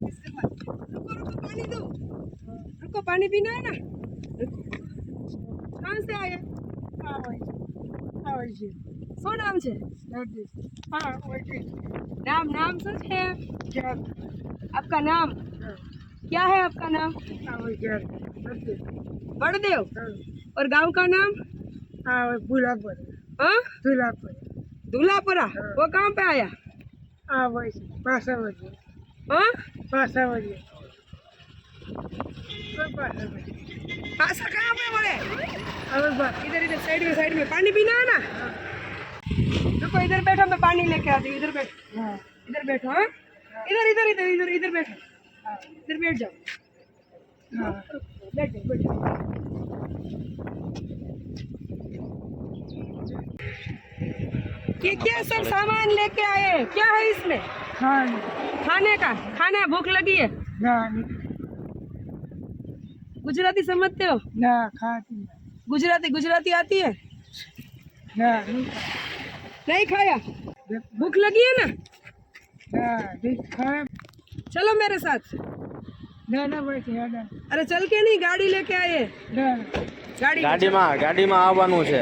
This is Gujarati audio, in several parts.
रुको रुको पानी दो रुको पानी पीना है ना रुको कहाँ से आए શું નામ છે नाम नाम શું છે आपका नाम क्या है आपका नाम बड़देव और गांव का नाम हाँ दूल्हापुरा वो कहाँ पे आया हाँ? पासा कहाँ पे बोले? इधर इधर साइड में साइड में पानी पीना है ना? रुको इधर बैठो मैं पानी लेके आती हूँ इधर बैठो। इधर बैठो हाँ? इधर इधर इधर इधर इधर बैठो। इधर बैठ जाओ। बैठ जाओ बैठ जाओ। ये क्या सब सामान लेके आए क्या है इसमें? खाने का खाना भूख लगी है गुजराती समझते हो गुजराती गुजराती आती है नहीं खाया भूख लगी है ना चलो मेरे साथ अरे चल के नहीं गाड़ी लेके आए गाड़ी ગાડીમાં ગાડીમાં આવવાનું છે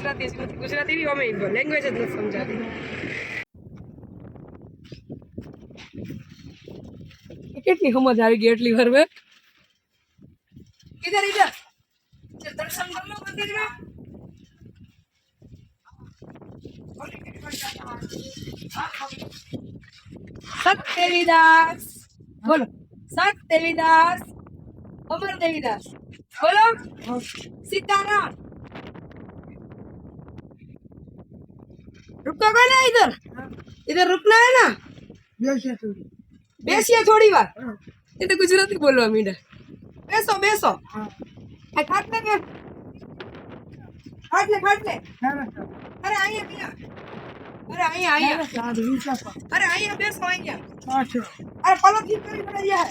ગુજરાતી જ નથી ગુજરાતી બી અમે લેંગ્વેજ જ નથી સમજાતી કેટલી સમજ આવી ગઈ એટલી વાર મેં ઇધર ઇધર ચલ દર્શન કર લો મંદિરમાં સત્યવિદાસ બોલો સત્યવિદાસ अमर देवीदास बोलो सीताराम रुको का ना इधर इधर रुकना है ना બેસીએ થોડી વાર એ તો ગુજરાતી બોલવા મીડા બેસો બેસો આ ખાટલે કે ખાટલે ખાટલે અરે અહીંયા અહીંયા અરે અહીંયા અહીંયા અરે અહીંયા બેસો અહીંયા અરે પલક કરી પડે યાર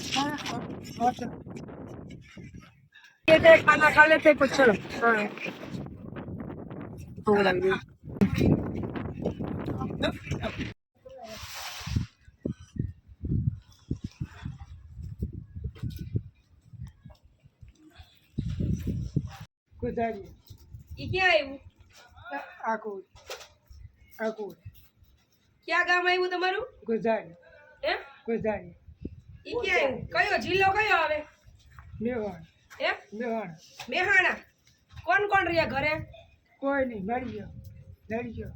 ये थे खाना खा लेते कुछ ગુજારી ઈ ક્યાં આવ્યું આકુર આકુર ક્યાં ગામ આવ્યું તમારું? ગુજારી હે? ગુજારી ઈ ક્યાં આવ્યું કયો? જિલ્લો કયો આવે? મેવાણ હે? મેવાણ મેહાણા. કોણ કોણ રહ્યા ઘરે? કોઈ નહીં મળી ગયો મળી ગયો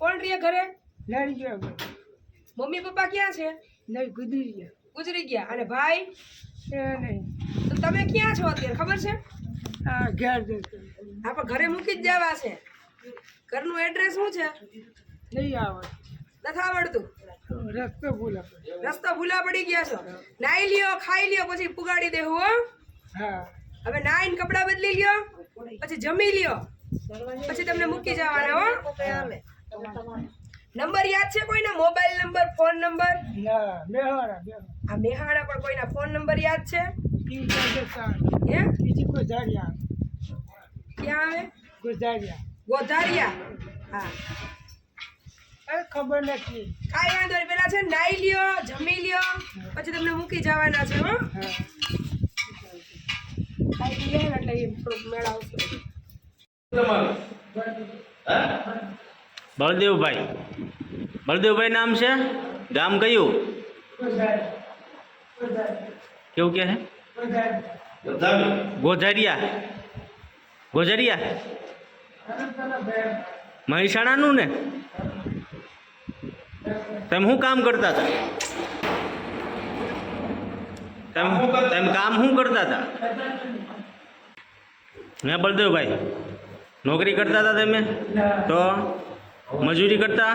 કોણ રહ્યા ઘરે? લડી ગયો મમ્મી પપ્પા ક્યાં છે? નહીં ગુજરી ગયા. ગુજરી ગયા. અને ભાઈ? નહીં. તો તમે ક્યાં છો અત્યારે? ખબર છે? હા ઘેર આપણે ઘરે મૂકી જ જવા છે. ઘરનું એડ્રેસ શું છે? નહીં આવડે નથી આવડતું? રસ્તો ભૂલા રસ્તો ભૂલા પડી ગયા છો. નાઈ લ્યો ખાઈ લ્યો પછી પુગાડી દેવું હો. હા. હવે નાઈન કપડાં બદલી લ્યો પછી જમી લ્યો પછી તમને મૂકી જવાના હો. નંબર યાદ છે કોઈના? Mobile number phone number? ના મેહાણા મેહાણા. આ મેહાણા પણ કોઈના ફોન નંબર યાદ છે? હે? બીજી ગુજારિયા ક્યાં આવે? ગુજારિયા ગોધારિયા? હા. ખબર નથી. કાંઈ વાંધો નહીં. પેલા છે નાઈ લ્યો જમી લ્યો પછી તમને મૂકી જવાના છે હો. લે એટલે એ થોડુંક મેળ આવશે બળદેવભાઈ. બળદેવભાઈ નામ છે? ગામ કયું? કેવું કે હે? ગોઝારિયા. ગોઝારિયા? મહેસાણાનું ને? તમે શું કામ કરતા હતા? તમે તમે કામ શું કરતા હતા? મેં બળદેવભાઈ નોકરી કરતા હતા તમે? તો? મજૂરી કરતા?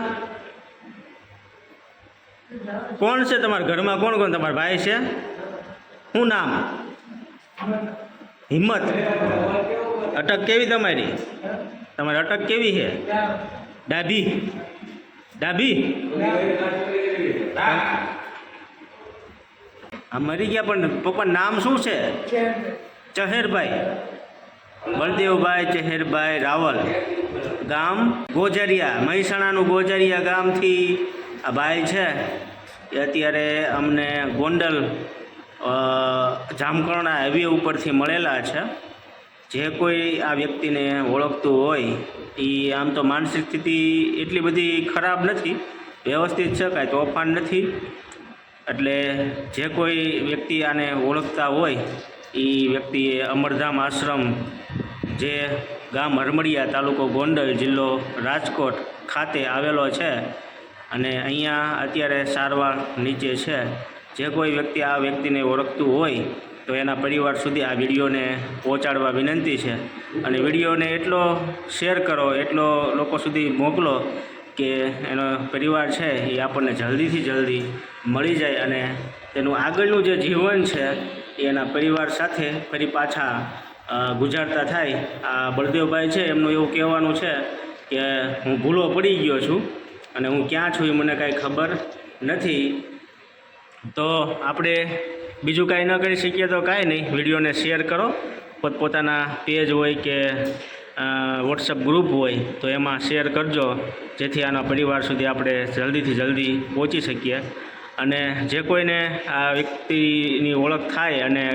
કોણ છે તમારા ઘરમાં? કોણ કોણ તમારા ભાઈ છે? શું નામ? હિંમત. અટક કેવી તમારી? તમારી અટક કેવી છે? ડાભી. ડાભી? આ મરી ગયા પણ પપ્પા નામ શું છે? ચહેરભાઈ. બળદેવભાઈ ચહેરભાઈ રાવલ. ગામ ગોજરિયા, મહેસાણાનું ગોજરિયા ગામથી આ ભાઈ છે. એ અત્યારે અમને ગોંડલ જામકરણા હાઈવે ઉપરથી મળેલા છે. જે કોઈ આ વ્યક્તિને ઓળખતું હોય, એ આમ તો માનસિક સ્થિતિ એટલી બધી ખરાબ નથી. વ્યવસ્થિત છે, કાંઈ તોફાન નથી. એટલે જે કોઈ વ્યક્તિ આને ઓળખતા હોય, એ વ્યક્તિએ અમરધામ આશ્રમ જે ગામ હરમડિયા તાલુકો ગોંડલ જિલ્લો રાજકોટ ખાતે આવેલો છે અને અહીંયા અત્યારે સારવાર નીચે છે. જે કોઈ વ્યક્તિ આ વ્યક્તિને ઓળખતું હોય તો એના પરિવાર સુધી આ વિડીયોને પહોંચાડવા વિનંતી છે. અને વિડીયોને એટલો શેર કરો, એટલો લોકો સુધી મોકલો કે એનો પરિવાર છે એ આપણને જલ્દીથી જલ્દી મળી જાય અને તેનું આગળનું જે જીવન છે એ એના પરિવાર સાથે ફરી પાછા ગુજારતા થાય. આ બળદેવભાઈ છે, એમનું એવું કહેવાનું છે કે હું ભૂલો પડી ગયો છું અને હું ક્યાં છું એ મને કાંઈ ખબર નથી. તો આપણે બીજું કાંઈ ન કરી શકીએ તો કાંઈ નહીં. વિડીયોને શેર કરો. પોતપોતાના પેજ હોય કે વોટ્સઅપ ગ્રુપ હોય તો એમાં શેર કરજો. જેથી આના પરિવાર સુધી આપણે જલ્દીથી જલ્દી પહોંચી શકીએ. અને જે કોઈને આ વ્યક્તિની ઓળખ થાય અને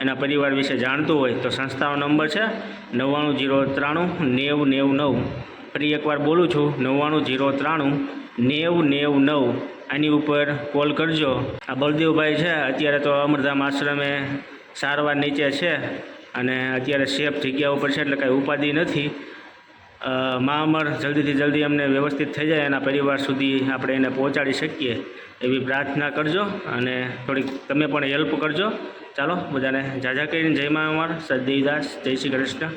એના પરિવાર વિશે જાણતું હોય તો સંસ્થાનો નંબર છે નવ્વાણું જીરો ત્રાણું નેવું નેવું નવ. ફરી એકવાર બોલું છું, નવ્વાણું જીરો ત્રાણું નેવું નેવું નવ. આની ઉપર કોલ કરજો. આ બળદેવભાઈ છે, અત્યારે તો અમરધામ આશ્રમે સારવાર નીચે છે અને અત્યારે સેફ જગ્યા ઉપર છે, એટલે કાંઈ ઉપાધિ નથી. મા અમર જલ્દીથી જલ્દી અમને વ્યવસ્થિત થઈ જાય, એના પરિવાર સુધી આપણે એને પહોંચાડી શકીએ એવી પ્રાર્થના કરજો અને થોડીક તમે પણ હેલ્પ કરજો. ચાલો, બધાને જાજા કરીને જય મા અમર જય શ્રી કૃષ્ણ.